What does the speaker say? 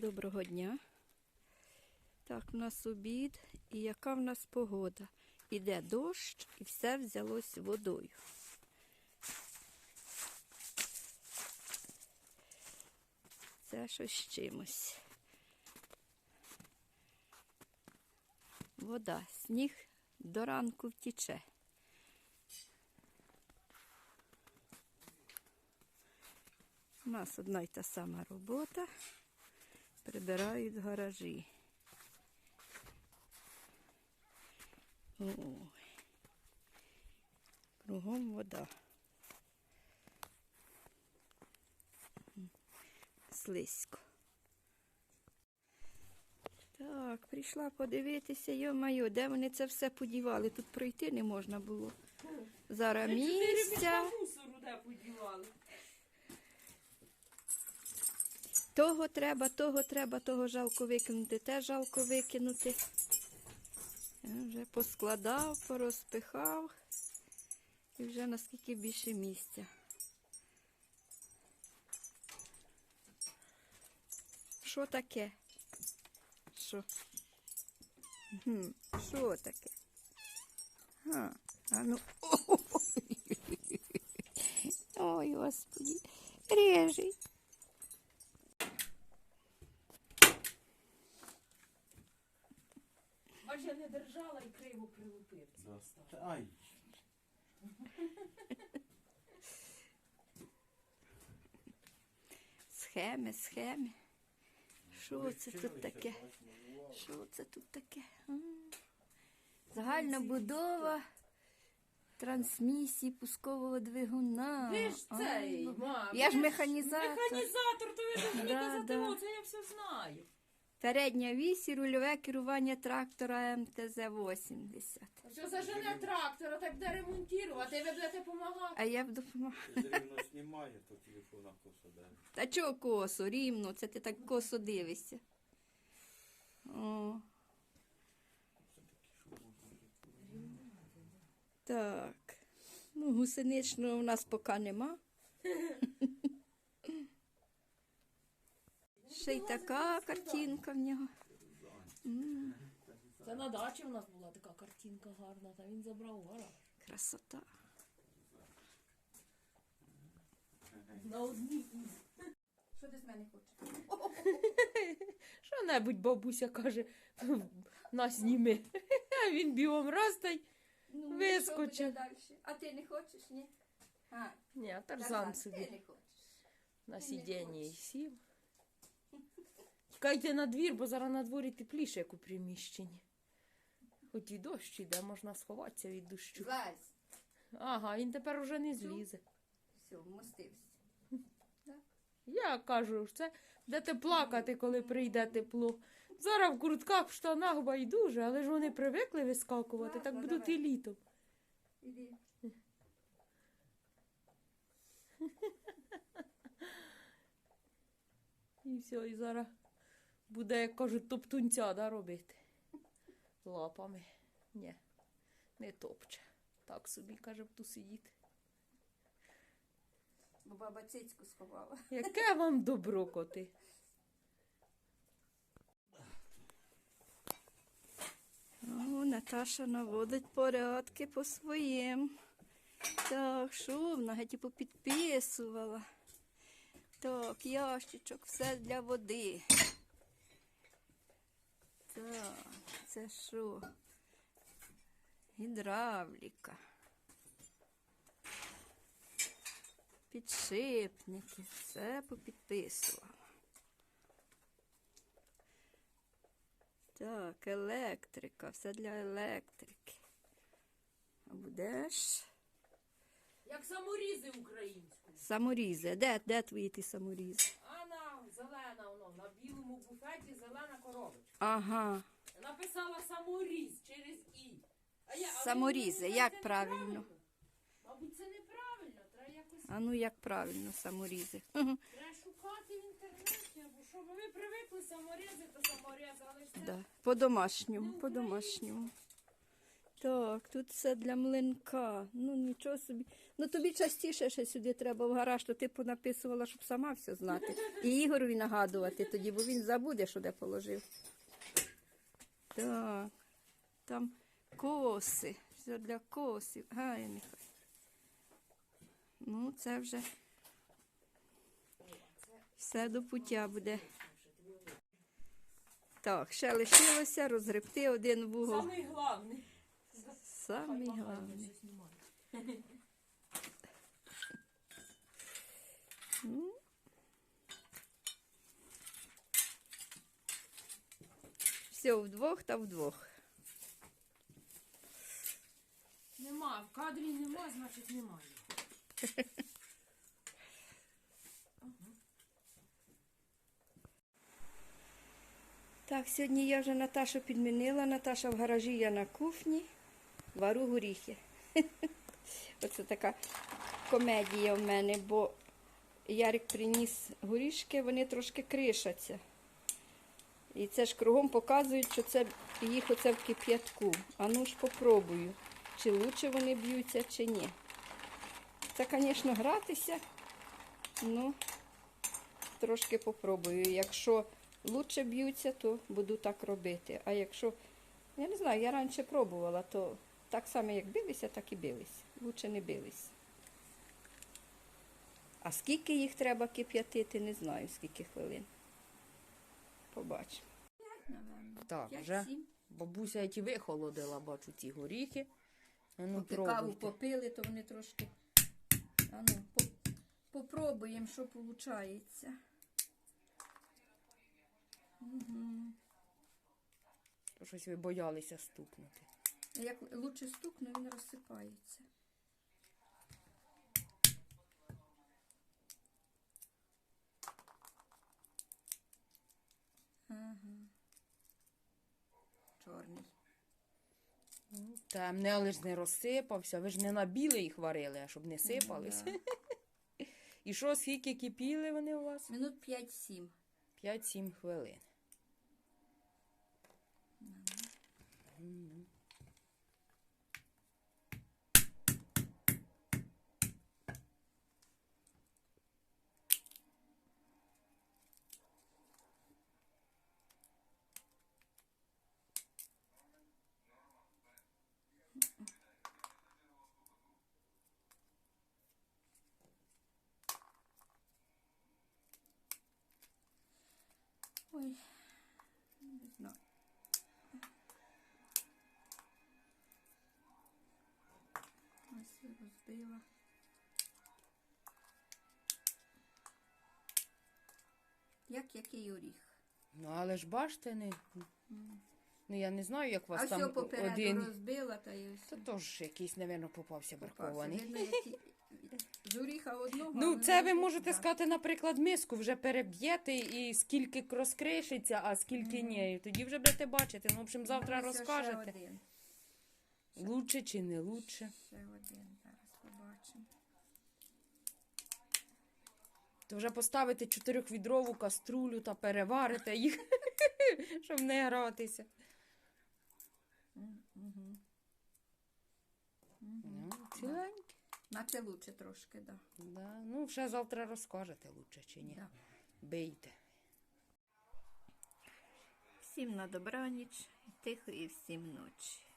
Доброго дня. Так, у нас обід і яка в нас погода? Іде дощ і все взялось водою. Це щось з чимось. Вода, сніг до ранку втіче. У нас одна й та сама робота. Прибирають гаражі. Ой. Кругом вода. Слизько. Так, прийшла подивитися, йо-майо, де вони це все подівали? Тут пройти не можна було. Зараз місця. мусору де подівали. Того треба, того треба, того жалко викинути, те жалко викинути. Я вже поскладав, порозпихав. І вже наскільки більше місця. Що таке? Що? Що таке? А, а ну. Ой, господи, режий. Аж я не держала і криво прилупив. Ай, Схеми, схеми. Що це тут таке? Що це тут таке? М. Загальна будова трансмісії пускового двигуна. Ви ж цей, А, мам. Я ж ви механізатор. Механізатор, то ви ж Да, мені казати, це я все знаю. Передня вісь і рульове керування трактора МТЗ-80. Що зажене трактора, так буде ремонтувати, ви будете допомагати. А я б допомагала. рівно знімає, то телефона посаде. Та чого косо, рівно, це ти так косо дивишся. О. Так. Ну, гусеничного у нас поки нема. Ще й така картинка в нього. М, Це на дачі в нас була така картинка гарна, та він забрав гараж. Красота. На одній. Що ти з мене хочеш? Що-небудь бабуся каже, нас зніми. А він бігом раз та й. Ну, Вискочив. що буде далі? А ти не хочеш, ні? А, Ні, Тарзан, тарзан Ти собі не хочеш. на сидінні і сів. Чекайте на двір, бо зараз на дворі тепліше, як у приміщенні. Хоч і дощ іде, можна сховатися від дощу. Злазь. Ага, він тепер уже не злізе. Все, вмостився. Я кажу, що це будете плакати, коли прийде тепло. Зараз в куртках, в штанах байдуже, але ж вони привикли вискакувати, так Ладно, будуть і давай. літом. Іди. І все, і зараз буде, як кажуть, топтунця да, робити. Лапами. Ні, не топче. Так собі, каже, б ту сидіти. Бо баба цицьку сховала. Яке вам добро, коти? О, Наташа наводить порядки по своїм. Так, що вона геть і попідписувала. Так, ящичок, все для води. Так, це що? Гідравліка. Підшипники, все попідписувала. Так, електрика, все для електрики. А будеш? Як саморізи українською. Саморізи. Де, де твої ті саморізи? А на зелена буфеті зелена коробочка. Ага. Написала саморіз через І. А я, а ви Саморізи, думаєте, як це правильно? Мабуть, це неправильно. Треба якось А ну як правильно саморізи? Мгм. треба шукати в інтернеті, або що. Бо ви привикли саморізи, то саморізи, але ж це Да. По-домашньому, по-домашньому. Так, тут все для млинка. Ну нічого собі. Ну тобі частіше ще сюди треба в гараж, то ти понаписувала, щоб сама все знати. І Ігорові нагадувати тоді, бо він забуде, що де положив. Так, там коси. Все для косів. Гай. Ну, це вже все до пуття буде. Так, ще лишилося розгребти один вугол. Самий главний. Самий головний. Ну. Все вдвох та вдвох. Нема, в кадрі нема, значить немає. Так, сьогодні я вже Наташу підмінила. Наташа в гаражі, я на кухні. Вару горіхи. Оце така комедія в мене, бо Ярик приніс горішки, вони трошки кришаться. І це ж кругом показують, що це їх оце в кип'ятку. А ну ж попробую, чи лучше вони б'ються, чи ні. Це, звісно, гратися. Ну, трошки попробую. Якщо лучше б'ються, то буду так робити. А якщо, я не знаю, я раніше пробувала, то так само, як билися, так і бились. Лучше не бились. А скільки їх треба кип'ятити, не знаю, скільки хвилин. Побачимо. Так, вже бабуся ті вихолодила, бачу ці горіхи. Ну, Поки каву попили, то вони трошки. А ну, по- попробуємо, що виходить. Угу. Щось ви боялися стукнути. Як лучше стукну, він розсипається. Ага. Чорний. Темне, але ж не розсипався. Ви ж не на білий їх варили, а щоб не сипались. Да. І що, скільки кипіли вони у вас? Минут 5-7. 5-7 хвилин. Ой, не знаю. Ось розбила. Як який оріх? Ну, але ж бачите, не... ну я не знаю, як у вас а все там попереду один. розбила, та й ось. Це теж якийсь, напевно, попався Попався. бракований. Видно, які- З одного. Ну, це ви можете сказати, наприклад, миску вже переб'єте і скільки розкришиться, а скільки ні. І Тоді вже будете бачити. Ну, в общем, завтра Ось ще розкажете. один. Лучше чи не лучше. Ще один. Зараз побачимо. То вже поставите чотирьохвідрову каструлю та переварите їх, щоб не гратися. Угу. Ну. На це лучше трошки, да. Да. Ну, вже завтра розкажете, лучше чи ні. да. Бийте. Всім на добраніч, і тихої всім ночі.